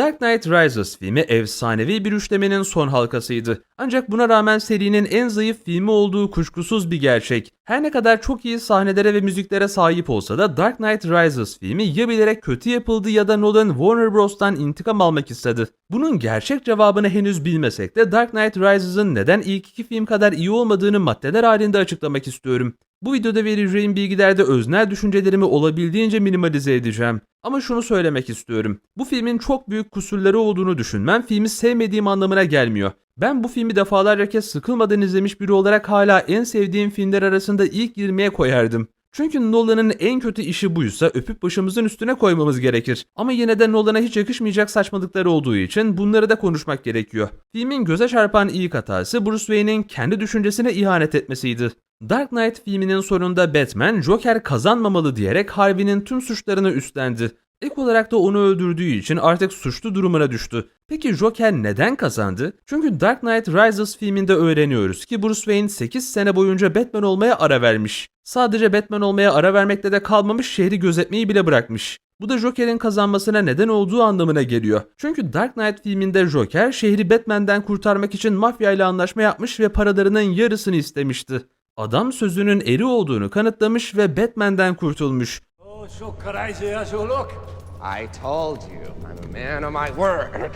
Dark Knight Rises filmi efsanevi bir üçlemenin son halkasıydı. Ancak buna rağmen serinin en zayıf filmi olduğu kuşkusuz bir gerçek. Her ne kadar çok iyi sahnelere ve müziklere sahip olsa da Dark Knight Rises filmi ya bilerek kötü yapıldı ya da Nolan Warner Bros'tan intikam almak istedi. Bunun gerçek cevabını henüz bilmesek de Dark Knight Rises'ın neden ilk iki film kadar iyi olmadığını maddeler halinde açıklamak istiyorum. Bu videoda vereceğim bilgilerde öznel düşüncelerimi olabildiğince minimalize edeceğim. Ama şunu söylemek istiyorum. Bu filmin çok büyük kusurları olduğunu düşünmem filmi sevmediğim anlamına gelmiyor. Ben bu filmi defalarca kez sıkılmadan izlemiş biri olarak hala en sevdiğim filmler arasında ilk 20'ye koyardım. Çünkü Nolan'ın en kötü işi buysa öpüp başımızın üstüne koymamız gerekir. Ama yine de Nolan'a hiç yakışmayacak saçmalıkları olduğu için bunları da konuşmak gerekiyor. Filmin göze çarpan ilk hatası Bruce Wayne'in kendi düşüncesine ihanet etmesiydi. Dark Knight filminin sonunda Batman Joker kazanmamalı diyerek Harvey'nin tüm suçlarını üstlendi. Ek olarak da onu öldürdüğü için artık suçlu durumuna düştü. Peki Joker neden kazandı? Çünkü Dark Knight Rises filminde öğreniyoruz ki Bruce Wayne 8 sene boyunca Batman olmaya ara vermiş. Sadece Batman olmaya ara vermekle de kalmamış şehri gözetmeyi bile bırakmış. Bu da Joker'in kazanmasına neden olduğu anlamına geliyor. Çünkü Dark Knight filminde Joker şehri Batman'den kurtarmak için mafya ile anlaşma yapmış ve paralarının yarısını istemişti. Adam sözünün eri olduğunu kanıtlamış ve Batman'den kurtulmuş. So crazy as you look. I told you, I'm a man of my word.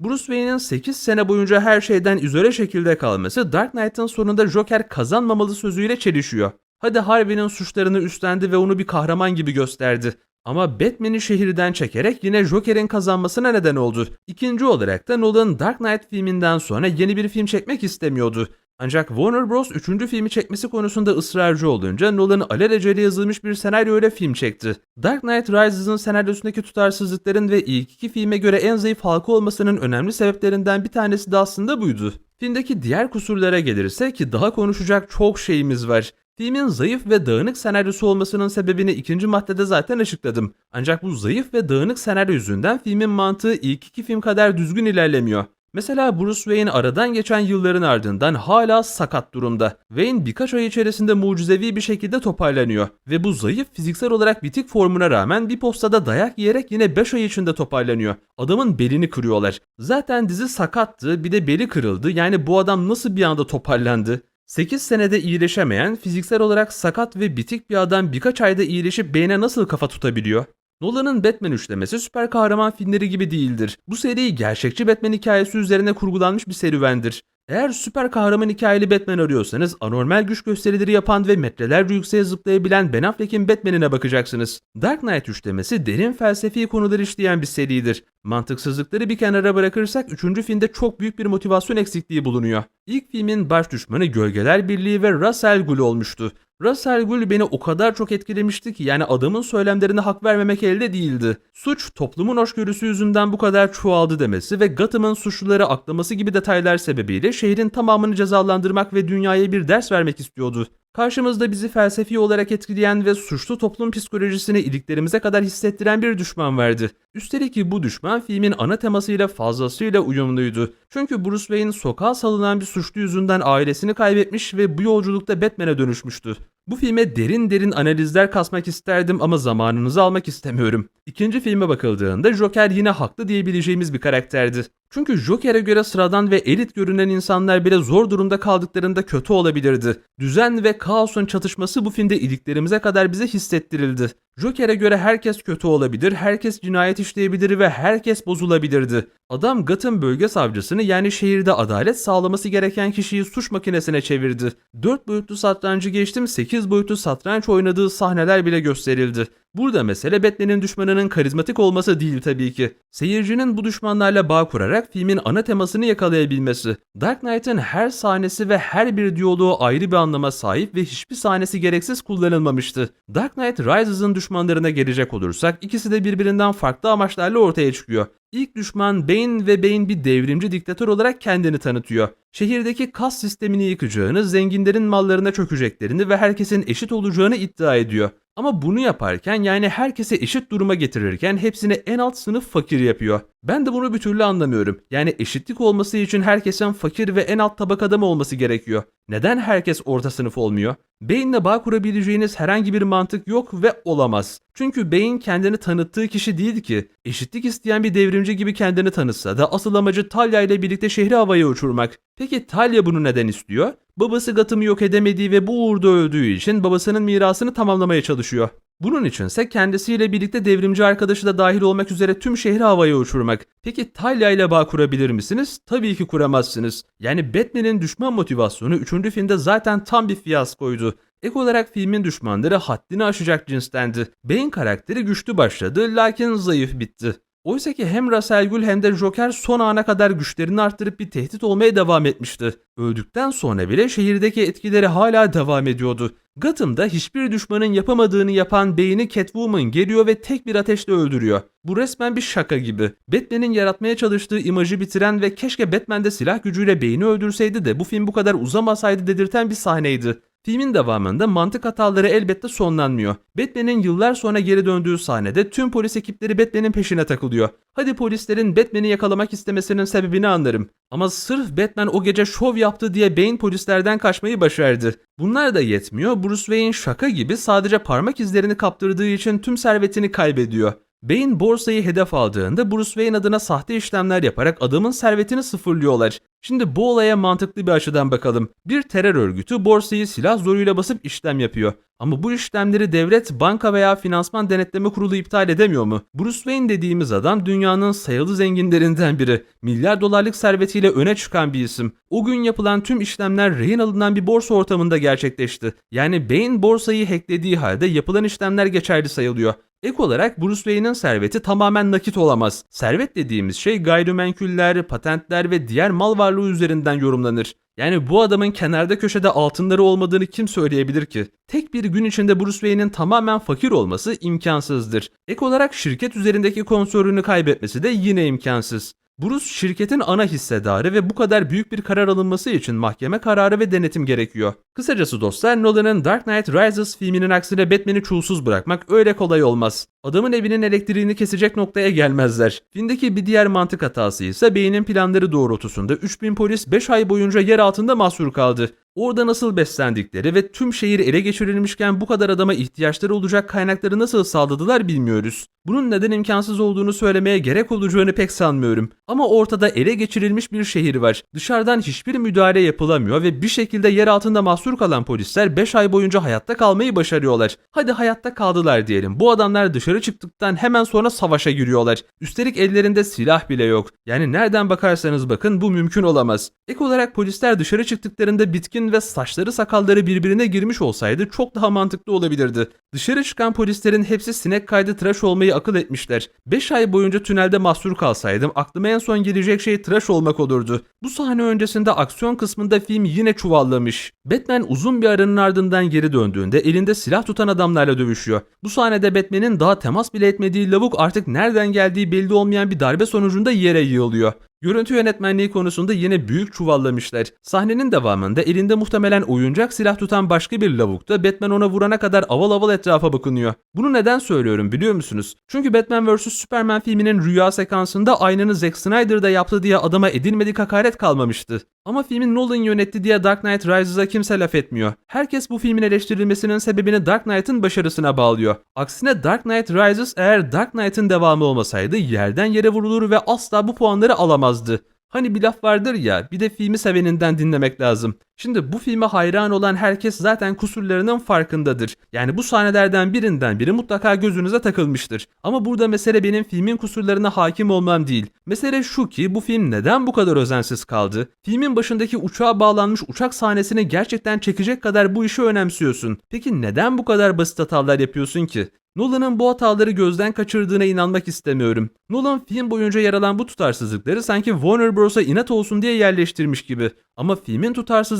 Bruce Wayne'in 8 sene boyunca her şeyden izole şekilde kalması Dark Knight'ın sonunda Joker kazanmamalı sözüyle çelişiyor. Hadi Harvey'nin suçlarını üstlendi ve onu bir kahraman gibi gösterdi. Ama Batman'i şehirden çekerek yine Joker'in kazanmasına neden oldu. İkinci olarak da Nolan Dark Knight filminden sonra yeni bir film çekmek istemiyordu. Ancak Warner Bros. 3. filmi çekmesi konusunda ısrarcı olunca Nolan alelacele yazılmış bir senaryo ile film çekti. Dark Knight Rises'ın senaryosundaki tutarsızlıkların ve ilk iki filme göre en zayıf halka olmasının önemli sebeplerinden bir tanesi de aslında buydu. Filmdeki diğer kusurlara gelirse ki daha konuşacak çok şeyimiz var. Filmin zayıf ve dağınık senaryosu olmasının sebebini ikinci maddede zaten açıkladım. Ancak bu zayıf ve dağınık senaryo yüzünden filmin mantığı ilk iki film kadar düzgün ilerlemiyor. Mesela Bruce Wayne aradan geçen yılların ardından hala sakat durumda. Wayne birkaç ay içerisinde mucizevi bir şekilde toparlanıyor ve bu zayıf fiziksel olarak bitik formuna rağmen bir postada dayak yiyerek yine 5 ay içinde toparlanıyor. Adamın belini kırıyorlar. Zaten dizi sakattı bir de beli kırıldı yani bu adam nasıl bir anda toparlandı? 8 senede iyileşemeyen, fiziksel olarak sakat ve bitik bir adam birkaç ayda iyileşip beyne nasıl kafa tutabiliyor? Nolan'ın Batman üçlemesi süper kahraman filmleri gibi değildir. Bu seri gerçekçi Batman hikayesi üzerine kurgulanmış bir serüvendir. Eğer süper kahraman hikayeli Batman arıyorsanız anormal güç gösterileri yapan ve metrelerce yükseğe zıplayabilen Ben Affleck'in Batman'ine bakacaksınız. Dark Knight üçlemesi derin felsefi konular işleyen bir seridir. Mantıksızlıkları bir kenara bırakırsak 3. filmde çok büyük bir motivasyon eksikliği bulunuyor. İlk filmin baş düşmanı Gölgeler Birliği ve al Ghul olmuştu. Al Ghul beni o kadar çok etkilemişti ki yani adamın söylemlerine hak vermemek elde değildi. Suç toplumun hoşgörüsü yüzünden bu kadar çoğaldı demesi ve Gotham'ın suçluları aklaması gibi detaylar sebebiyle şehrin tamamını cezalandırmak ve dünyaya bir ders vermek istiyordu. Karşımızda bizi felsefi olarak etkileyen ve suçlu toplum psikolojisini iliklerimize kadar hissettiren bir düşman vardı. Üstelik bu düşman filmin ana temasıyla fazlasıyla uyumluydu. Çünkü Bruce Wayne sokağa salınan bir suçlu yüzünden ailesini kaybetmiş ve bu yolculukta Batman'e dönüşmüştü. Bu filme derin derin analizler kasmak isterdim ama zamanınızı almak istemiyorum. İkinci filme bakıldığında Joker yine haklı diyebileceğimiz bir karakterdi. Çünkü Joker'e göre sıradan ve elit görünen insanlar bile zor durumda kaldıklarında kötü olabilirdi. Düzen ve kaosun çatışması bu filmde iliklerimize kadar bize hissettirildi. Joker'e göre herkes kötü olabilir, herkes cinayet işleyebilir ve herkes bozulabilirdi. Adam Gotham bölge savcısını yani şehirde adalet sağlaması gereken kişiyi suç makinesine çevirdi. 4 boyutlu satrancı geçtim 8 boyutlu satranç oynadığı sahneler bile gösterildi. Burada mesele Batman'in düşmanının karizmatik olması değil tabii ki. Seyircinin bu düşmanlarla bağ kurarak filmin ana temasını yakalayabilmesi. Dark Knight'ın her sahnesi ve her bir diyaloğu ayrı bir anlama sahip ve hiçbir sahnesi gereksiz kullanılmamıştı. Dark Knight Rises'ın düşmanlarına gelecek olursak ikisi de birbirinden farklı amaçlarla ortaya çıkıyor. İlk düşman Bane ve Bane bir devrimci diktatör olarak kendini tanıtıyor. Şehirdeki kas sistemini yıkacağını, zenginlerin mallarına çökeceklerini ve herkesin eşit olacağını iddia ediyor. Ama bunu yaparken yani herkese eşit duruma getirirken hepsini en alt sınıf fakir yapıyor. Ben de bunu bir türlü anlamıyorum. Yani eşitlik olması için herkesin fakir ve en alt tabakada mı olması gerekiyor? Neden herkes orta sınıf olmuyor? Beyinle bağ kurabileceğiniz herhangi bir mantık yok ve olamaz. Çünkü beyin kendini tanıttığı kişi değil ki. Eşitlik isteyen bir devrimci gibi kendini tanıtsa da asıl amacı Talya ile birlikte şehri havaya uçurmak. Peki Talya bunu neden istiyor? Babası Gatım'ı yok edemediği ve bu uğurda öldüğü için babasının mirasını tamamlamaya çalışıyor. Bunun içinse kendisiyle birlikte devrimci arkadaşı da dahil olmak üzere tüm şehri havaya uçurmak. Peki Talya ile bağ kurabilir misiniz? Tabii ki kuramazsınız. Yani Batman'in düşman motivasyonu 3. filmde zaten tam bir fiyaskoydu. Ek olarak filmin düşmanları haddini aşacak cinstendi. Bane karakteri güçlü başladı lakin zayıf bitti. Oysa ki hem Ra's Gül hem de Joker son ana kadar güçlerini arttırıp bir tehdit olmaya devam etmişti. Öldükten sonra bile şehirdeki etkileri hala devam ediyordu. Gotham'da hiçbir düşmanın yapamadığını yapan beyni Catwoman geliyor ve tek bir ateşle öldürüyor. Bu resmen bir şaka gibi. Batman'in yaratmaya çalıştığı imajı bitiren ve keşke Batman'de silah gücüyle beyni öldürseydi de bu film bu kadar uzamasaydı dedirten bir sahneydi. Filmin devamında mantık hataları elbette sonlanmıyor. Batman'in yıllar sonra geri döndüğü sahnede tüm polis ekipleri Batman'in peşine takılıyor. Hadi polislerin Batman'i yakalamak istemesinin sebebini anlarım. Ama sırf Batman o gece şov yaptı diye Bane polislerden kaçmayı başardı. Bunlar da yetmiyor. Bruce Wayne şaka gibi sadece parmak izlerini kaptırdığı için tüm servetini kaybediyor. Bane borsayı hedef aldığında Bruce Wayne adına sahte işlemler yaparak adamın servetini sıfırlıyorlar. Şimdi bu olaya mantıklı bir açıdan bakalım. Bir terör örgütü borsayı silah zoruyla basıp işlem yapıyor. Ama bu işlemleri devlet, banka veya finansman denetleme kurulu iptal edemiyor mu? Bruce Wayne dediğimiz adam dünyanın sayılı zenginlerinden biri. Milyar dolarlık servetiyle öne çıkan bir isim. O gün yapılan tüm işlemler rehin alınan bir borsa ortamında gerçekleşti. Yani Bane borsayı hacklediği halde yapılan işlemler geçerli sayılıyor. Ek olarak Bruce Wayne'in serveti tamamen nakit olamaz. Servet dediğimiz şey gayrimenküller, patentler ve diğer mal varlığı üzerinden yorumlanır. Yani bu adamın kenarda köşede altınları olmadığını kim söyleyebilir ki? Tek bir gün içinde Bruce Wayne'in tamamen fakir olması imkansızdır. Ek olarak şirket üzerindeki kontrolünü kaybetmesi de yine imkansız. Bruce şirketin ana hissedarı ve bu kadar büyük bir karar alınması için mahkeme kararı ve denetim gerekiyor. Kısacası dostlar Nolan'ın Dark Knight Rises filminin aksine Batman'i çulsuz bırakmak öyle kolay olmaz. Adamın evinin elektriğini kesecek noktaya gelmezler. Filmdeki bir diğer mantık hatası ise beynin planları doğrultusunda 3000 polis 5 ay boyunca yer altında mahsur kaldı. Orada nasıl beslendikleri ve tüm şehir ele geçirilmişken bu kadar adama ihtiyaçları olacak kaynakları nasıl sağladılar bilmiyoruz. Bunun neden imkansız olduğunu söylemeye gerek olacağını pek sanmıyorum. Ama ortada ele geçirilmiş bir şehir var. Dışarıdan hiçbir müdahale yapılamıyor ve bir şekilde yer altında mahsur kalan polisler 5 ay boyunca hayatta kalmayı başarıyorlar. Hadi hayatta kaldılar diyelim. Bu adamlar dışarı çıktıktan hemen sonra savaşa giriyorlar. Üstelik ellerinde silah bile yok. Yani nereden bakarsanız bakın bu mümkün olamaz. Ek olarak polisler dışarı çıktıklarında bitkin ve saçları sakalları birbirine girmiş olsaydı çok daha mantıklı olabilirdi. Dışarı çıkan polislerin hepsi sinek kaydı tıraş olmayı akıl etmişler. 5 ay boyunca tünelde mahsur kalsaydım aklıma en son gelecek şey tıraş olmak olurdu. Bu sahne öncesinde aksiyon kısmında film yine çuvallamış. Batman uzun bir aranın ardından geri döndüğünde elinde silah tutan adamlarla dövüşüyor. Bu sahnede Batman'in daha temas bile etmediği lavuk artık nereden geldiği belli olmayan bir darbe sonucunda yere yığılıyor. Görüntü yönetmenliği konusunda yine büyük çuvallamışlar. Sahnenin devamında elinde muhtemelen oyuncak silah tutan başka bir lavuk da Batman ona vurana kadar aval aval etrafa bakınıyor. Bunu neden söylüyorum biliyor musunuz? Çünkü Batman vs Superman filminin rüya sekansında aynını Zack Snyder'da yaptı diye adama edilmedik hakaret kalmamıştı. Ama filmin Nolan yönetti diye Dark Knight Rises'a kimse laf etmiyor. Herkes bu filmin eleştirilmesinin sebebini Dark Knight'ın başarısına bağlıyor. Aksine Dark Knight Rises eğer Dark Knight'ın devamı olmasaydı yerden yere vurulur ve asla bu puanları alamazdı. Hani bir laf vardır ya bir de filmi seveninden dinlemek lazım. Şimdi bu filme hayran olan herkes zaten kusurlarının farkındadır. Yani bu sahnelerden birinden biri mutlaka gözünüze takılmıştır. Ama burada mesele benim filmin kusurlarına hakim olmam değil. Mesele şu ki bu film neden bu kadar özensiz kaldı? Filmin başındaki uçağa bağlanmış uçak sahnesini gerçekten çekecek kadar bu işi önemsiyorsun. Peki neden bu kadar basit hatalar yapıyorsun ki? Nolan'ın bu hataları gözden kaçırdığına inanmak istemiyorum. Nolan film boyunca yer alan bu tutarsızlıkları sanki Warner Bros'a inat olsun diye yerleştirmiş gibi. Ama filmin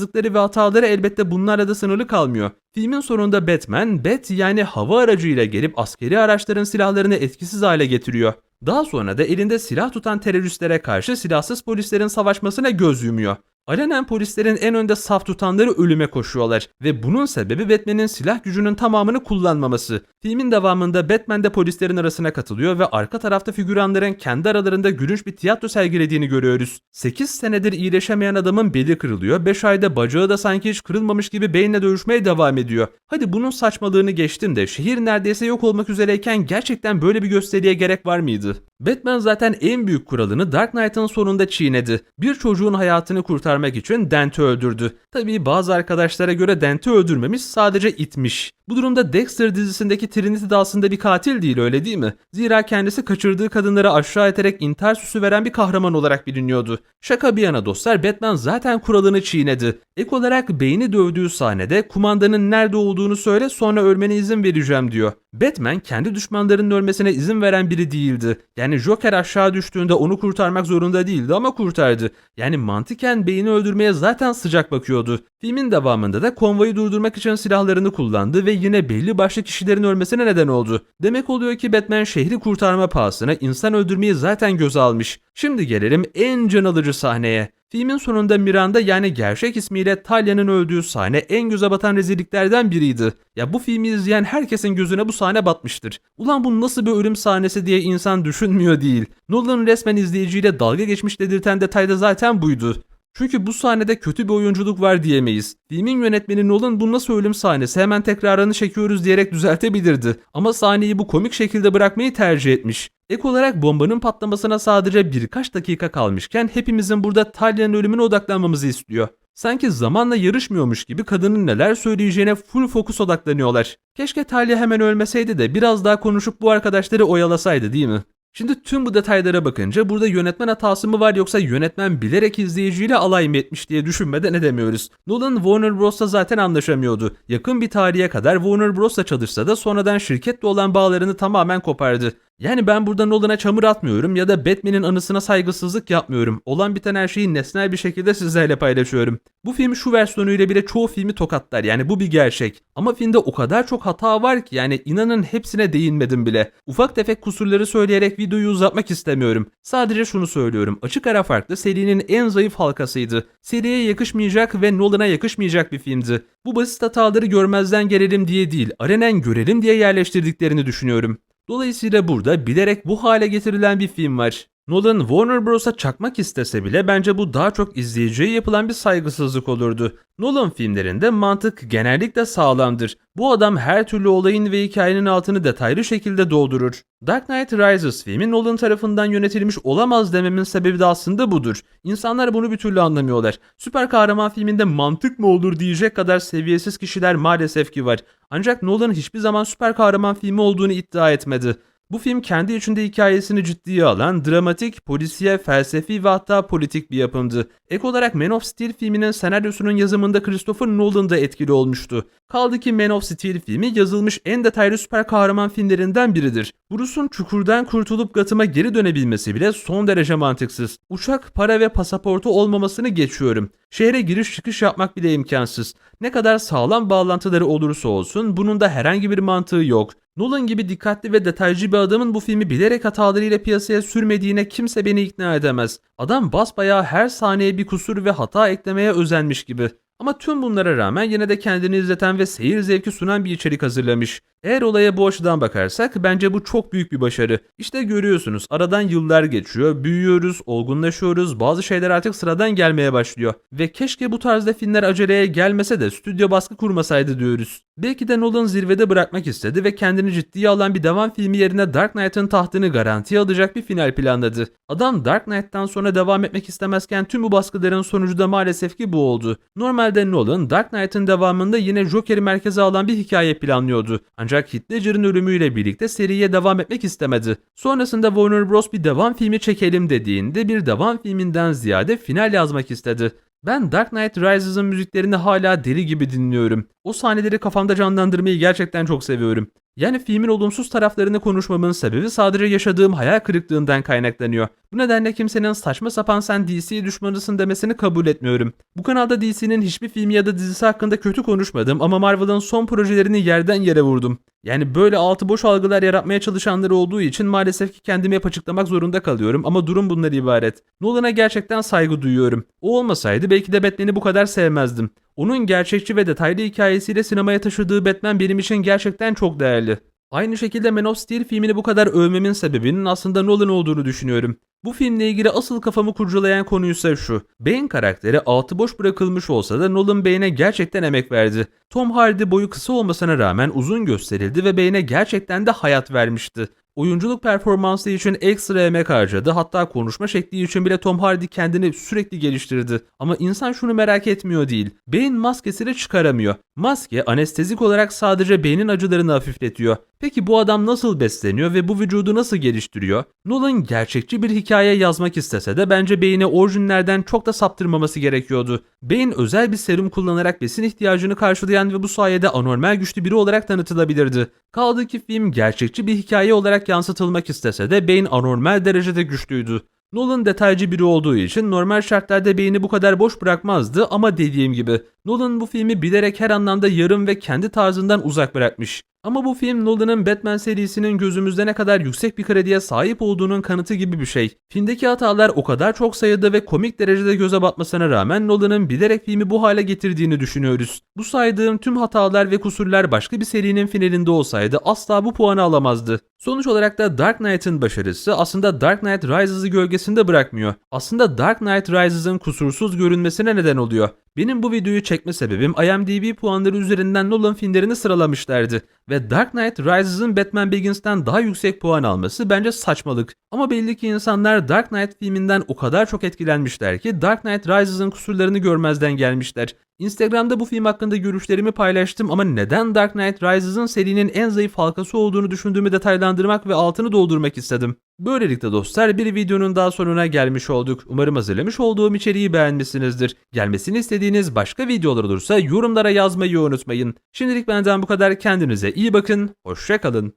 tutarsızlıkları ve hataları elbette bunlarla da sınırlı kalmıyor. Filmin sonunda Batman, Bat yani hava aracıyla gelip askeri araçların silahlarını etkisiz hale getiriyor. Daha sonra da elinde silah tutan teröristlere karşı silahsız polislerin savaşmasına göz yumuyor. Alenen polislerin en önde saf tutanları ölüme koşuyorlar ve bunun sebebi Batman'in silah gücünün tamamını kullanmaması. Filmin devamında Batman de polislerin arasına katılıyor ve arka tarafta figüranların kendi aralarında gülünç bir tiyatro sergilediğini görüyoruz. 8 senedir iyileşemeyen adamın beli kırılıyor, 5 ayda bacağı da sanki hiç kırılmamış gibi beyinle dövüşmeye devam ediyor. Hadi bunun saçmalığını geçtim de şehir neredeyse yok olmak üzereyken gerçekten böyle bir gösteriye gerek var mıydı? Batman zaten en büyük kuralını Dark Knight'ın sonunda çiğnedi. Bir çocuğun hayatını kurtarmak için Dent'i öldürdü. Tabii bazı arkadaşlara göre Dent'i öldürmemiş sadece itmiş. Bu durumda Dexter dizisindeki Trinity de aslında bir katil değil öyle değil mi? Zira kendisi kaçırdığı kadınları aşağı iterek intihar süsü veren bir kahraman olarak biliniyordu. Şaka bir yana dostlar Batman zaten kuralını çiğnedi. Ek olarak beyni dövdüğü sahnede kumandanın nerede olduğunu söyle sonra ölmene izin vereceğim diyor. Batman kendi düşmanlarının ölmesine izin veren biri değildi. Yani Joker aşağı düştüğünde onu kurtarmak zorunda değildi ama kurtardı. Yani mantıken beyni öldürmeye zaten sıcak bakıyordu. Filmin devamında da konvoyu durdurmak için silahlarını kullandı ve yine belli başlı kişilerin ölmesine neden oldu. Demek oluyor ki Batman şehri kurtarma pahasına insan öldürmeyi zaten göze almış. Şimdi gelelim en can alıcı sahneye. Filmin sonunda Miranda yani gerçek ismiyle Talya'nın öldüğü sahne en göze batan rezilliklerden biriydi. Ya bu filmi izleyen herkesin gözüne bu sahne batmıştır. Ulan bu nasıl bir ölüm sahnesi diye insan düşünmüyor değil. Nolan resmen izleyiciyle dalga geçmiş dedirten detay da zaten buydu. Çünkü bu sahnede kötü bir oyunculuk var diyemeyiz. Filmin yönetmeni Nolan bu nasıl ölüm sahnesi hemen tekrarını çekiyoruz diyerek düzeltebilirdi. Ama sahneyi bu komik şekilde bırakmayı tercih etmiş. Ek olarak bombanın patlamasına sadece birkaç dakika kalmışken hepimizin burada Talya'nın ölümüne odaklanmamızı istiyor. Sanki zamanla yarışmıyormuş gibi kadının neler söyleyeceğine full fokus odaklanıyorlar. Keşke Talya hemen ölmeseydi de biraz daha konuşup bu arkadaşları oyalasaydı değil mi? Şimdi tüm bu detaylara bakınca burada yönetmen hatası mı var yoksa yönetmen bilerek izleyiciyle alay mı etmiş diye düşünmeden edemiyoruz. Nolan Warner Bros'la zaten anlaşamıyordu. Yakın bir tarihe kadar Warner Bros'la çalışsa da sonradan şirketle olan bağlarını tamamen kopardı. Yani ben burada Nolan'a çamur atmıyorum ya da Batman'in anısına saygısızlık yapmıyorum. Olan biten her şeyi nesnel bir şekilde sizlerle paylaşıyorum. Bu film şu versiyonuyla bile çoğu filmi tokatlar yani bu bir gerçek. Ama filmde o kadar çok hata var ki yani inanın hepsine değinmedim bile. Ufak tefek kusurları söyleyerek videoyu uzatmak istemiyorum. Sadece şunu söylüyorum. Açık ara farklı serinin en zayıf halkasıydı. Seriye yakışmayacak ve Nolan'a yakışmayacak bir filmdi. Bu basit hataları görmezden gelelim diye değil, arenen görelim diye yerleştirdiklerini düşünüyorum. Dolayısıyla burada bilerek bu hale getirilen bir film var. Nolan Warner Bros'a çakmak istese bile bence bu daha çok izleyiciye yapılan bir saygısızlık olurdu. Nolan filmlerinde mantık genellikle sağlamdır. Bu adam her türlü olayın ve hikayenin altını detaylı şekilde doldurur. Dark Knight Rises filmi Nolan tarafından yönetilmiş olamaz dememin sebebi de aslında budur. İnsanlar bunu bir türlü anlamıyorlar. Süper kahraman filminde mantık mı olur diyecek kadar seviyesiz kişiler maalesef ki var. Ancak Nolan hiçbir zaman süper kahraman filmi olduğunu iddia etmedi. Bu film kendi içinde hikayesini ciddiye alan, dramatik, polisiye, felsefi ve hatta politik bir yapımdı. Ek olarak Man of Steel filminin senaryosunun yazımında Christopher Nolan da etkili olmuştu. Kaldı ki Man of Steel filmi yazılmış en detaylı süper kahraman filmlerinden biridir. Bruce'un çukurdan kurtulup Gotham'a geri dönebilmesi bile son derece mantıksız. Uçak, para ve pasaportu olmamasını geçiyorum. Şehre giriş çıkış yapmak bile imkansız. Ne kadar sağlam bağlantıları olursa olsun bunun da herhangi bir mantığı yok. Nolan gibi dikkatli ve detaycı bir adamın bu filmi bilerek hatalarıyla piyasaya sürmediğine kimse beni ikna edemez. Adam basbayağı her sahneye bir kusur ve hata eklemeye özenmiş gibi. Ama tüm bunlara rağmen yine de kendini izleten ve seyir zevki sunan bir içerik hazırlamış. Eğer olaya bu açıdan bakarsak bence bu çok büyük bir başarı. İşte görüyorsunuz aradan yıllar geçiyor, büyüyoruz, olgunlaşıyoruz, bazı şeyler artık sıradan gelmeye başlıyor. Ve keşke bu tarzda filmler aceleye gelmese de stüdyo baskı kurmasaydı diyoruz. Belki de Nolan zirvede bırakmak istedi ve kendini ciddiye alan bir devam filmi yerine Dark Knight'ın tahtını garantiye alacak bir final planladı. Adam Dark Knight'tan sonra devam etmek istemezken tüm bu baskıların sonucu da maalesef ki bu oldu. Normalde Nolan Dark Knight'ın devamında yine Joker'i merkeze alan bir hikaye planlıyordu. Ancak Heath Ledger'ın ölümüyle birlikte seriye devam etmek istemedi. Sonrasında Warner Bros bir devam filmi çekelim dediğinde bir devam filminden ziyade final yazmak istedi. Ben Dark Knight Rises'ın müziklerini hala deli gibi dinliyorum. O sahneleri kafamda canlandırmayı gerçekten çok seviyorum. Yani filmin olumsuz taraflarını konuşmamın sebebi sadece yaşadığım hayal kırıklığından kaynaklanıyor. Bu nedenle kimsenin saçma sapan sen DC düşmanısın demesini kabul etmiyorum. Bu kanalda DC'nin hiçbir filmi ya da dizisi hakkında kötü konuşmadım ama Marvel'ın son projelerini yerden yere vurdum. Yani böyle altı boş algılar yaratmaya çalışanları olduğu için maalesef ki kendimi hep açıklamak zorunda kalıyorum ama durum bundan ibaret. Nolan'a gerçekten saygı duyuyorum. O olmasaydı belki de Batman'i bu kadar sevmezdim. Onun gerçekçi ve detaylı hikayesiyle sinemaya taşıdığı Batman benim için gerçekten çok değerli. Aynı şekilde Man of Steel filmini bu kadar övmemin sebebinin aslında Nolan olduğunu düşünüyorum. Bu filmle ilgili asıl kafamı kurcalayan konu ise şu. Bane karakteri altı boş bırakılmış olsa da Nolan Bane'e gerçekten emek verdi. Tom Hardy boyu kısa olmasına rağmen uzun gösterildi ve Bane'e gerçekten de hayat vermişti. Oyunculuk performansı için ekstra emek harcadı hatta konuşma şekli için bile Tom Hardy kendini sürekli geliştirdi. Ama insan şunu merak etmiyor değil. Bane maskesini çıkaramıyor. Maske anestezik olarak sadece beynin acılarını hafifletiyor. Peki bu adam nasıl besleniyor ve bu vücudu nasıl geliştiriyor? Nolan gerçekçi bir hikaye yazmak istese de bence beyni orijinlerden çok da saptırmaması gerekiyordu. Beyin özel bir serum kullanarak besin ihtiyacını karşılayan ve bu sayede anormal güçlü biri olarak tanıtılabilirdi. Kaldı ki film gerçekçi bir hikaye olarak yansıtılmak istese de beyin anormal derecede güçlüydü. Nolan detaycı biri olduğu için normal şartlarda beyni bu kadar boş bırakmazdı ama dediğim gibi Nolan bu filmi bilerek her anlamda yarım ve kendi tarzından uzak bırakmış. Ama bu film Nolan'ın Batman serisinin gözümüzde ne kadar yüksek bir krediye sahip olduğunun kanıtı gibi bir şey. Filmdeki hatalar o kadar çok sayıda ve komik derecede göze batmasına rağmen Nolan'ın bilerek filmi bu hale getirdiğini düşünüyoruz. Bu saydığım tüm hatalar ve kusurlar başka bir serinin finalinde olsaydı asla bu puanı alamazdı. Sonuç olarak da Dark Knight'ın başarısı aslında Dark Knight Rises'ı gölgesinde bırakmıyor. Aslında Dark Knight Rises'ın kusursuz görünmesine neden oluyor. Benim bu videoyu çekme sebebim IMDb puanları üzerinden Nolan filmlerini sıralamışlardı ve Dark Knight Rises'ın Batman Begins'ten daha yüksek puan alması bence saçmalık. Ama belli ki insanlar Dark Knight filminden o kadar çok etkilenmişler ki Dark Knight Rises'ın kusurlarını görmezden gelmişler. Instagram'da bu film hakkında görüşlerimi paylaştım ama neden Dark Knight Rises'ın serinin en zayıf halkası olduğunu düşündüğümü detaylandırmak ve altını doldurmak istedim. Böylelikle dostlar bir videonun daha sonuna gelmiş olduk. Umarım hazırlamış olduğum içeriği beğenmişsinizdir. Gelmesini istediğiniz başka videolar olursa yorumlara yazmayı unutmayın. Şimdilik benden bu kadar kendinize iyi bakın, hoşçakalın.